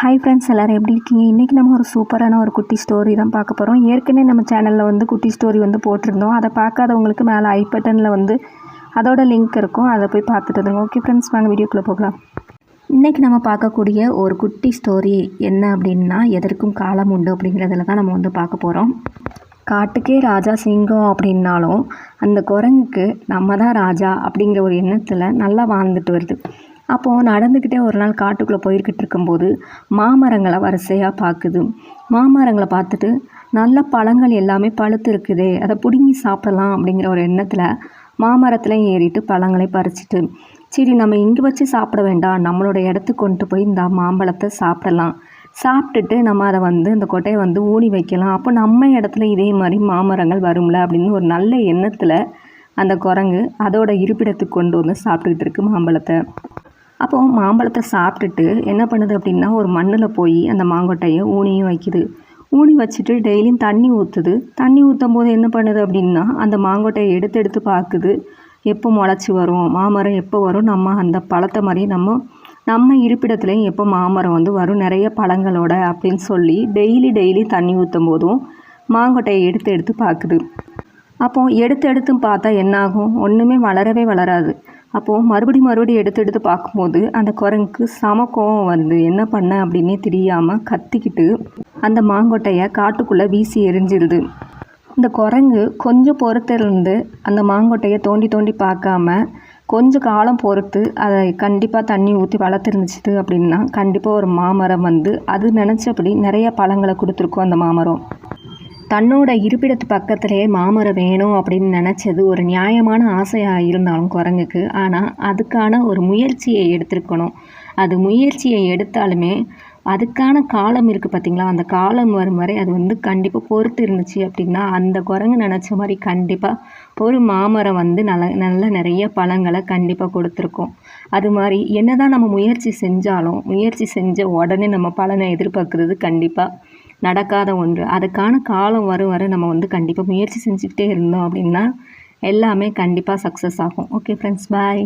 Hi friends எல்லோரும் எப்படி இருக்கீங்க? இன்றைக்கி நம்ம ஒரு சூப்பரான ஒரு குட்டி ஸ்டோரி தான் பார்க்க போகிறோம் ஏற்கனவே நம்ம சேனலில் வந்து குட்டி ஸ்டோரி வந்து போட்டிருந்தோம். அதை பார்க்காதவங்களுக்கு மேலே ஐ பட்டனில் வந்து அதோட லிங்க் இருக்கும். அதை போய் பார்த்துட்டு வந்துருங்க. ஓகே ஃப்ரெண்ட்ஸ் வாங்க வீடியோக்குள்ளே போகலாம். இன்றைக்கி நம்ம பார்க்கக்கூடிய ஒரு குட்டி ஸ்டோரி என்ன அப்படின்னா எதற்கும் காலம் உண்டு அப்படிங்கிறதுல தான் நம்ம வந்து பார்க்க போகிறோம் காட்டுக்கே ராஜா சிங்கம் அப்படின்னாலும் அந்த குரங்குக்கு நம்ம தான் ராஜா அப்படிங்கிற ஒரு எண்ணத்தில் நல்லா வாழ்ந்துட்டு வருது. அப்போது நடந்துக்கிட்டே ஒரு நாள் காட்டுக்குள்ளே போய்கிட்டு இருக்கும்போது மாமரங்களை வரிசையாக பார்க்குது மாமரங்களை பார்த்துட்டு நல்ல பழங்கள் எல்லாமே பழுத்து இருக்குதே அதை பிடுங்கி சாப்பிடலாம் அப்படிங்கிற ஒரு எண்ணத்தில் மாமரத்தில் ஏறிட்டு பழங்களை பறிச்சிட்டு சரி நம்ம இங்கே வச்சு சாப்பிட வேண்டாம் நம்மளோட இடத்துக்கு கொண்டு போய் இந்த மாம்பழத்தை சாப்பிடலாம். சாப்பிட்டுட்டு நம்ம அதை வந்து இந்த கொட்டையை வந்து ஊனி வைக்கலாம். அப்போ நம்ம இடத்துல இதே மாதிரி மாமரங்கள் வரும்ல அப்படின்னு ஒரு நல்ல எண்ணத்தில் அந்த குரங்கு அதோட இருப்பிடத்துக்கு கொண்டு வந்து சாப்பிட்டுக்கிட்டு இருக்கு மாம்பழத்தை. அப்போது மாம்பழத்தை சாப்பிட்டுட்டு என்ன பண்ணுது அப்படின்னா ஒரு மண்ணில் போய் அந்த மாங்கொட்டையை ஊனியும் வைக்குது. ஊனி வச்சுட்டு டெய்லியும் தண்ணி ஊற்றுது தண்ணி ஊற்றும் போது என்ன பண்ணுது அப்படின்னா அந்த மாங்கொட்டையை எடுத்து எடுத்து பார்க்குது. எப்போ முளைச்சி வரும் மாமரம் எப்போ வரும்? நம்ம அந்த பழத்தை மாதிரி நம்ம நம்ம இருப்பிடத்துலையும் எப்போ மாமரம் வந்து வரும்? நிறைய பழங்களோட அப்படின்னு சொல்லி டெய்லி டெய்லி தண்ணி ஊற்றும் போதும் மாங்கொட்டையை எடுத்து எடுத்து பார்க்குது. அப்போது எடுத்து எடுத்து பார்த்தா என்னாகும் ஒன்றுமே வளரவே வளராது. அப்போது மறுபடி மறுபடியும் எடுத்து எடுத்து பார்க்கும்போது அந்த குரங்குக்கு சம கோவம் வருது. என்ன பண்ண? அப்படின்னே தெரியாமல் கத்திக்கிட்டு அந்த மாங்கொட்டையை காட்டுக்குள்ளே வீசி எரிஞ்சிடுது இந்த குரங்கு கொஞ்சம் பொறுத்திருந்து அந்த மாங்கொட்டையை தோண்டி தோண்டி பார்க்காம கொஞ்சம் காலம் பொறுத்து அதை கண்டிப்பாக தண்ணி ஊற்றி வளர்த்துருந்துச்சு அப்படின்னா கண்டிப்பாக ஒரு மாமரம் வந்து அது நினச்சபடி நிறைய பழங்களை கொடுத்துருக்கோம் அந்த மாமரம். தன்னோட இருப்பிடத்து பக்கத்துலேயே மாமரம் வேணும் அப்படின்னு நினச்சது ஒரு நியாயமான ஆசையாக இருந்தாலும் குரங்குக்கு. ஆனால் அதுக்கான ஒரு முயற்சியை எடுத்திருக்கணும். அது முயற்சியை எடுத்தாலுமே அதுக்கான காலம் இருக்குது பார்த்திங்களா அந்த காலம் வரும் வரை அது வந்து கண்டிப்பாக பொறுத்து இருந்துச்சு அப்படின்னா அந்த குரங்கு நினச்ச மாதிரி கண்டிப்பாக ஒரு மாமரம் வந்து நல்ல நல்ல நிறைய பழங்களை கண்டிப்பாக கொடுத்துருக்கோம். அது மாதிரி என்ன தான் நம்ம முயற்சி செஞ்சாலும் முயற்சி செஞ்ச உடனே நம்ம பலனை எதிர்பார்க்குறது கண்டிப்பாக நடக்காத ஒன்று. அதுக்கான காலம் வர வர நம்ம வந்து கண்டிப்பாக முயற்சி செஞ்சுக்கிட்டே இருந்தோம் அப்படின்னா எல்லாமே கண்டிப்பாக சக்ஸஸ் ஆகும். Okay friends bye